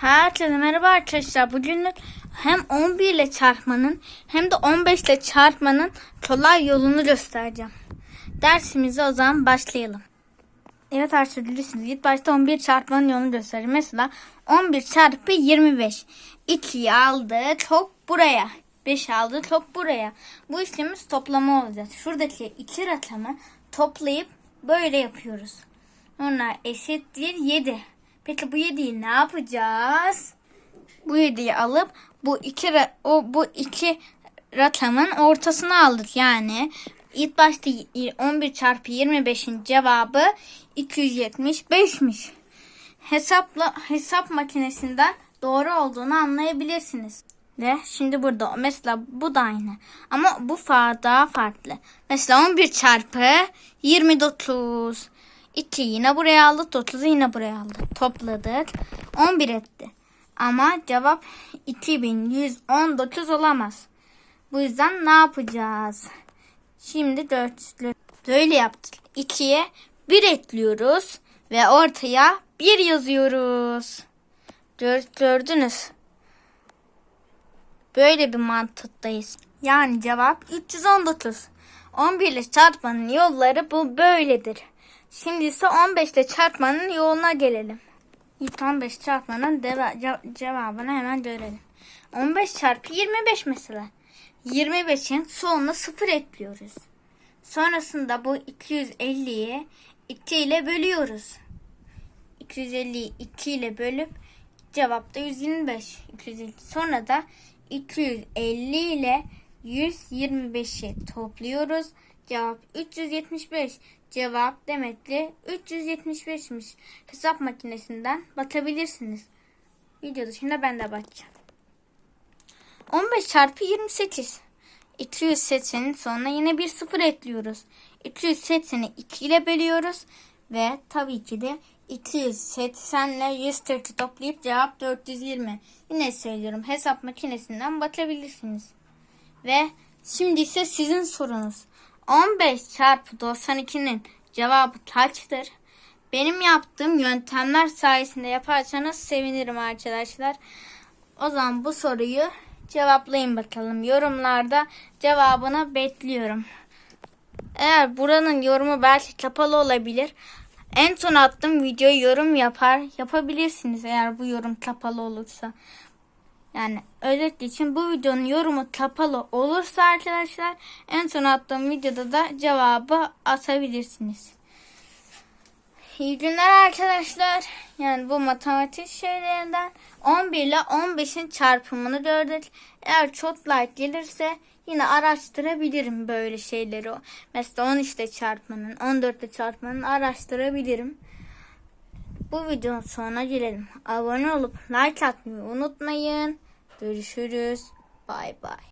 Herkese merhaba arkadaşlar. Bugün hem 11 ile çarpmanın hem de 15 ile çarpmanın kolay yolunu göstereceğim. Dersimize o zaman başlayalım. Evet arkadaşlar bilirsiniz. İlk başta 11 çarpmanın yolunu göstereceğim. Mesela 11 çarpı 25. 2'yi aldı top buraya. 5 aldı top buraya. Bu işlemimiz toplama olacak. Şuradaki iki rakamı toplayıp böyle yapıyoruz. Onlar eşittir 7. Peki bu 7'yi ne yapacağız? Bu 7'yi alıp bu iki o bu iki rakamın ortasını aldık. Yani ilk başta y- 11 çarpı 25'in cevabı 275'miş. Hesapla hesap makinesinden doğru olduğunu anlayabilirsiniz. Ve şimdi burada mesela bu da aynı. Ama bu fa daha farklı. Mesela 11 çarpı 29. 2 yine buraya aldık. 9'u yine buraya aldık. Topladık. 11 etti. Ama cevap 2119 olamaz. Bu yüzden ne yapacağız? Şimdi dörtlü. Böyle yaptık. 2'ye 1 ekliyoruz. Ve ortaya 1 yazıyoruz. Dört gördünüz. Böyle bir mantıktayız. Yani cevap 319. 11 ile çarpmanın yolları bu böyledir. Şimdi ise 15 ile çarpmanın yoluna gelelim. İlk 15 çarpmanın cevabını hemen görelim. 15 çarpı 25 mesela. 25'in sonuna 0 ekliyoruz. Sonrasında bu 250'yi 2 ile bölüyoruz. 250'yi 2 ile bölüp cevap da 125. 250. Sonra da 250 ile 125'i topluyoruz. Cevap 375. Cevap demek ki 375'miş. Hesap makinesinden bakabilirsiniz. Video dışında ben de bakacağım. 15 çarpı 28. 280'in sonuna yine bir sıfır ekliyoruz. 280'i 2 ile bölüyoruz. Ve tabii ki de 280 ile 140'ı toplayıp cevap 420. Yine söylüyorum hesap makinesinden bakabilirsiniz. Ve şimdi ise sizin sorunuz. 15 çarpı 92'nin cevabı kaçtır? Benim yaptığım yöntemler sayesinde yaparsanız sevinirim arkadaşlar. O zaman bu soruyu cevaplayın bakalım. Yorumlarda cevabını bekliyorum. Eğer buranın yorumu belki kapalı olabilir. En son attığım videoyu yorum yapar yapabilirsiniz eğer bu yorum kapalı olursa. Yani özet için bu videonun yorumu kapalı olursa arkadaşlar en son attığım videoda da cevabı atabilirsiniz. İyi günler arkadaşlar. Yani bu matematik şeylerinden 11 ile 15'in çarpımını gördük. Eğer çok like gelirse yine araştırabilirim böyle şeyleri. Mesela 13 ile çarpmanın, 14 ile çarpmanın araştırabilirim. Bu videonun sonuna gelelim. Abone olup like atmayı unutmayın. Görüşürüz. Bay bay.